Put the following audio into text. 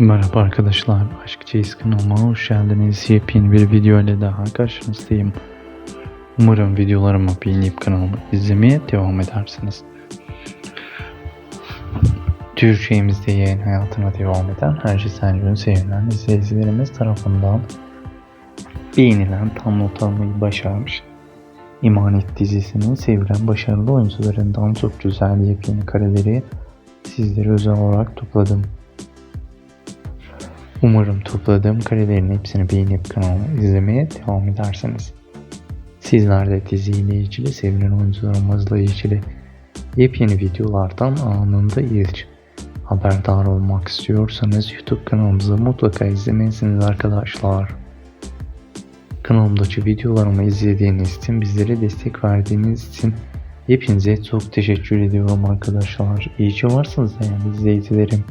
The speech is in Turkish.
Merhaba arkadaşlar, Aşk Çeyiz kanalıma hoş geldiniz. Yepyeni bir video ile daha karşınızdayım. Umarım videolarımı beğenip kanalımı izlemeye devam edersiniz. Türkçemizde yayın hayatına devam eden her şey sencinin sevilen izleyicilerimiz tarafından beğenilen tam not almayı başarmış. İmanet dizisinin sevilen başarılı oyuncularından çok güzel yepyeni kareleri sizlere özel olarak topladım. Umarım topladığım karelerin hepsini beğenip kanalımı izlemeye devam edersiniz. Sizler de diziyle ilgili, sevilen oyuncularımızla ilgili yepyeni videolardan anında ilk haberdar olmak istiyorsanız YouTube kanalımızı mutlaka izlemelisiniz arkadaşlar. Kanalımdaki videolarımı izlediğiniz için, bizlere destek verdiğiniz için hepinize çok teşekkür ediyorum arkadaşlar. İyi ki varsınız değerli izleyicilerim.